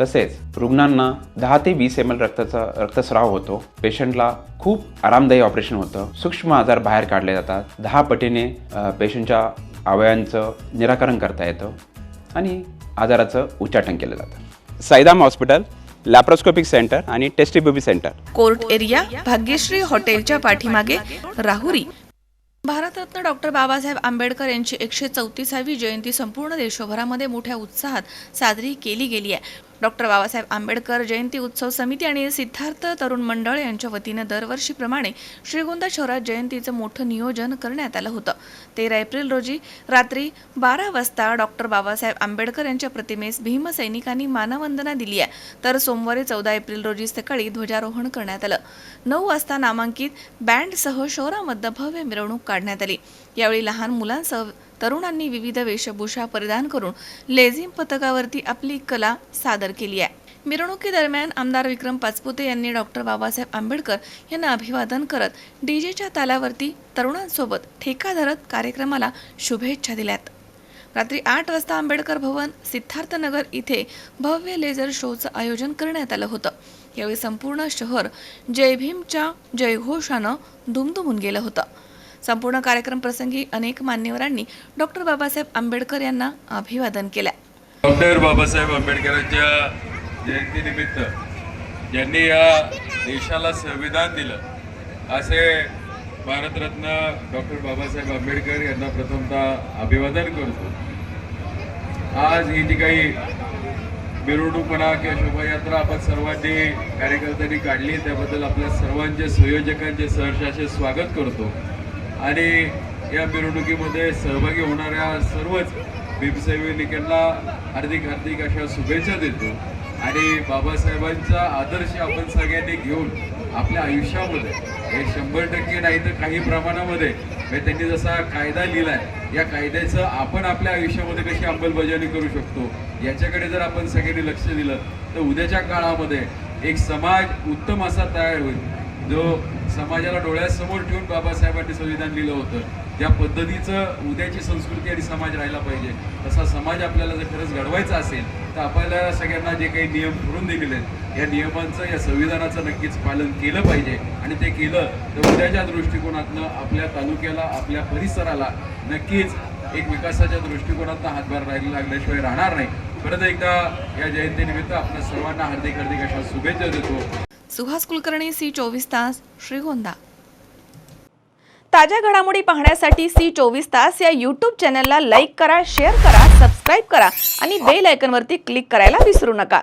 तसेच रुग्णांना दहा ते वीस एम एल रक्ताचा रक्तस्राव होतो. पेशंटला खूप आरामदायी ऑपरेशन होतं. सूक्ष्म आजार बाहेर काढले जातात. दहा पटीने पेशंटच्या अवयवांचं निराकरण करता येतं आणि आजाराचं उच्चाटन केलं जातं. साईदाम हॉस्पिटल लॅप्रोस्कोपिक सेंटर आणि test tube baby centre court area Bhagyashree हॉटेलच्या पाठीमागे राहुरी. भारतरत्न डॉक्टर बाबासाहेब आंबेडकर यांची एकशे चौतीसावी जयंती संपूर्ण देशभरामध्ये मोठ्या उत्साहात साजरी केली गेली आहे. डॉक्टर बाबासाहेब आंबेडकर जयंती उत्सव समिती आणि सिद्धार्थ तरुण मंडळ यांच्या वतीनं दरवर्षीप्रमाणे श्रीगोंदा शहरात जयंतीचं मोठं नियोजन करण्यात आलं होतं. तेरा एप्रिल रोजी रात्री बारा वाजता डॉक्टर बाबासाहेब आंबेडकर यांच्या प्रतिमेस भीमसैनिकांनी मानवंदना दिली आहे. तर सोमवारी चौदा एप्रिल रोजी सकाळी ध्वजारोहण करण्यात आलं. नऊ वाजता नामांकित बँडसह शहरामध्ये भव्य मिरवणूक काढण्यात आली. यावेळी लहान मुलांसह तरुणांनी विविध वेशभूषा परिधान करून लेझिम पथकावरती आपली कला सादर केली आहे. मिरवणुकीदरम्यान आमदार विक्रम पाचपुते यांनी डॉक्टर बाबासाहेब आंबेडकर यांना अभिवादन करत डीजेच्या तालावरती तरुणांसोबत ठेका धरत कार्यक्रमाला शुभेच्छा दिल्यात. रात्री आठ वाजता आंबेडकर भवन सिद्धार्थनगर इथे भव्य लेझर शोचं आयोजन करण्यात आलं होतं. यावेळी संपूर्ण शहर जय भीमच्या जयघोषानं धुमधुमून गेलं होतं. संपूर्ण कार्यक्रम प्रसंगी अनेक मान्यवरांनी डॉक्टर बाबासाहेब आंबेडकर यांना अभिवादन केलं डॉक्टर बाबासाहेब आंबेडकरांच्या जयंतीनिमित्त ज्यांनी या देशाला संविधान दिलं असे भारतरत्न डॉक्टर बाबासाहेब आंबेडकर यांना प्रथमतः अभिवादन करतो. आज ही जी काही मिरवणूक म्हणा किंवा शोभायात्रा आपण सर्वांनी कार्यकर्त्यांनी काढली त्याबद्दल आपल्या सर्वांचे संयोजकांचे सहर्षाचे स्वागत करतो. आणि या मिरवणुकीमध्ये सहभागी होणाऱ्या सर्वच भीमसैनिकांना हार्दिक हार्दिक अशा शुभेच्छा देतो. आणि बाबासाहेबांचा आदर्श आपण सगळ्यांनी घेऊन आपल्या आयुष्यामध्ये हे शंभर टक्के नाही तर काही प्रमाणामध्ये म्हणजे त्यांनी जसा कायदा लिहिलाय या कायद्याचं आपण आपल्या आयुष्यामध्ये कशी अंमलबजावणी करू शकतो याच्याकडे जर आपण सगळ्यांनी लक्ष दिलं तर उद्याच्या काळामध्ये एक समाज उत्तम असा तयार होईल. जो समाजाला डोळ्यासमोर ठेवून बाबासाहेबांनी संविधान लिहिलं होतं ज्या पद्धतीचं उद्याची संस्कृती आणि समाज राहिला पाहिजे तसा समाज आपल्याला जर खरंच घडवायचा असेल तर आपल्याला सगळ्यांना जे काही नियम ठरवून दिलेले आहेत या नियमांचं या संविधानाचं नक्कीच पालन केलं पाहिजे. आणि ते केलं तर उद्याच्या दृष्टिकोनातनं आपल्या तालुक्याला आपल्या परिसराला नक्कीच एक विकासाच्या दृष्टिकोनातनं हातभार राहिला लागल्याशिवाय राहणार नाही. परत एकदा या जयंतीनिमित्त आपल्या सर्वांना हार्दिक हार्दिक अशा शुभेच्छा देतो. सुहास कुलकर्णी सी चोवीस तास श्रीगोंदा. ताज्या घडामोडी पाहण्यासाठी सी चोवीस तास या यूट्यूब चॅनलला लाईक करा शेअर करा सबस्क्राईब करा आणि बेल आयकनवरती क्लिक करायला विसरू नका.